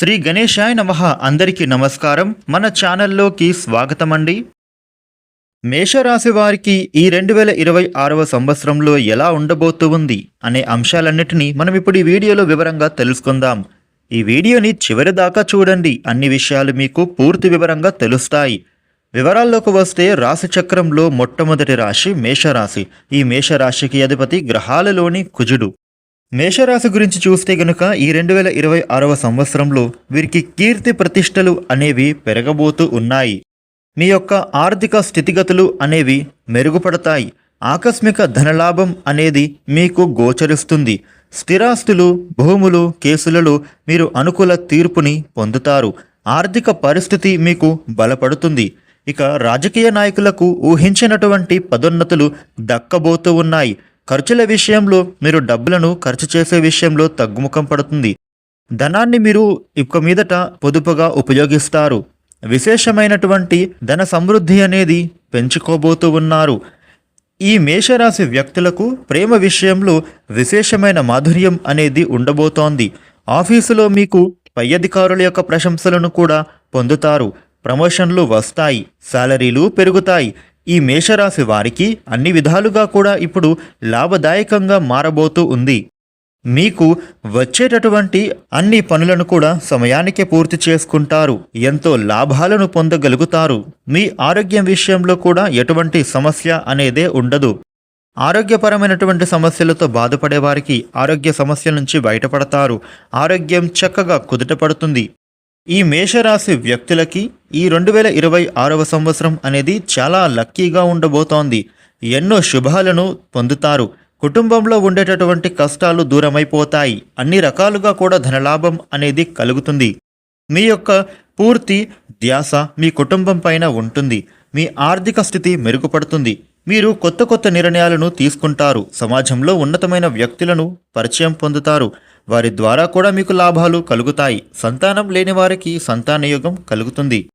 శ్రీ గణేశాయ నమ అందరికీ నమస్కారం. మన ఛానల్లోకి స్వాగతం అండి మేషరాశి వారికి ఈ రెండు వేల ఇరవై ఆరవ సంవత్సరంలో ఎలా ఉండబోతూ ఉంది అనే అంశాలన్నిటినీ మనం ఇప్పుడు ఈ వీడియోలో వివరంగా తెలుసుకుందాం. ఈ వీడియోని చివరి దాకా చూడండి. అన్ని విషయాలు మీకు పూర్తి వివరంగా తెలుస్తాయి. వివరాల్లోకి వస్తే రాశి చక్రంలో మొట్టమొదటి రాశి మేషరాశి. ఈ మేషరాశికి అధిపతి గ్రహాలలోని కుజుడు. మేషరాశి గురించి చూస్తే గనుక ఈ రెండు వేల ఇరవై ఆరవ సంవత్సరంలో వీరికి కీర్తి ప్రతిష్టలు అనేవి పెరగబోతూ ఉన్నాయి. మీ యొక్క ఆర్థిక స్థితిగతులు అనేవి మెరుగుపడతాయి. ఆకస్మిక ధనలాభం అనేది మీకు గోచరిస్తుంది. స్థిరాస్తులు భూములు కేసులలో మీరు అనుకూల తీర్పుని పొందుతారు. ఆర్థిక పరిస్థితి మీకు బలపడుతుంది. ఇక రాజకీయ నాయకులకు ఊహించినటువంటి పదోన్నతులు దక్కబోతూ ఉన్నాయి. ఖర్చుల విషయంలో మీరు డబ్బులను ఖర్చు చేసే విషయంలో తగ్గుముఖం పడుతుంది. ధనాన్ని మీరు ఇక మీదట పొదుపుగా ఉపయోగిస్తారు. విశేషమైనటువంటి ధన సమృద్ధి అనేది పెంచుకోబోతూ ఉన్నారు. ఈ మేషరాశి వ్యక్తులకు ప్రేమ విషయంలో విశేషమైన మాధుర్యం అనేది ఉండబోతోంది. ఆఫీసులో మీకు పై అధికారుల యొక్క ప్రశంసలను కూడా పొందుతారు. ప్రమోషన్లు వస్తాయి. శాలరీలు పెరుగుతాయి. ఈ మేషరాశి వారికి అన్ని విధాలుగా కూడా ఇప్పుడు లాభదాయకంగా మారబోతూ ఉంది. మీకు వచ్చేటటువంటి అన్ని పనులను కూడా సమయానికే పూర్తి చేసుకుంటారు. ఎంతో లాభాలను పొందగలుగుతారు. మీ ఆరోగ్యం విషయంలో కూడా ఎటువంటి సమస్య అనేదే ఉండదు. ఆరోగ్యపరమైనటువంటి సమస్యలతో బాధపడే వారికి ఆరోగ్య సమస్యల నుంచి బయటపడతారు. ఆరోగ్యం చక్కగా కుదుటపడుతుంది ఈ మేషరాశి వ్యక్తులకి ఈ రెండు వేల ఇరవై ఆరవ సంవత్సరం అనేది చాలా లక్కీగా ఉండబోతోంది. ఎన్నో శుభాలను పొందుతారు. కుటుంబంలో ఉండేటటువంటి కష్టాలు దూరమైపోతాయి. అన్ని రకాలుగా కూడా ధనలాభం అనేది కలుగుతుంది. మీ యొక్క పూర్తి ధ్యాస మీ కుటుంబం పైన ఉంటుంది. మీ ఆర్థిక స్థితి మెరుగుపడుతుంది. మీరు కొత్త కొత్త నిర్ణయాలను తీసుకుంటారు. సమాజంలో ఉన్నతమైన వ్యక్తులను పరిచయం పొందుతారు. వారి ద్వారా కూడా మీకు లాభాలు కలుగుతాయి. సంతానం లేని వారికి సంతానయోగం కలుగుతుంది.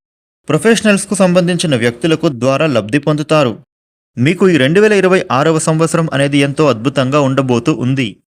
ప్రొఫెషనల్స్కు సంబంధించిన వ్యక్తులకు ద్వారా లబ్ధి పొందుతారు. మీకు ఈ రెండు వేల ఇరవై ఆరవ సంవత్సరం అనేది ఎంతో అద్భుతంగా ఉండబోతూ ఉంది.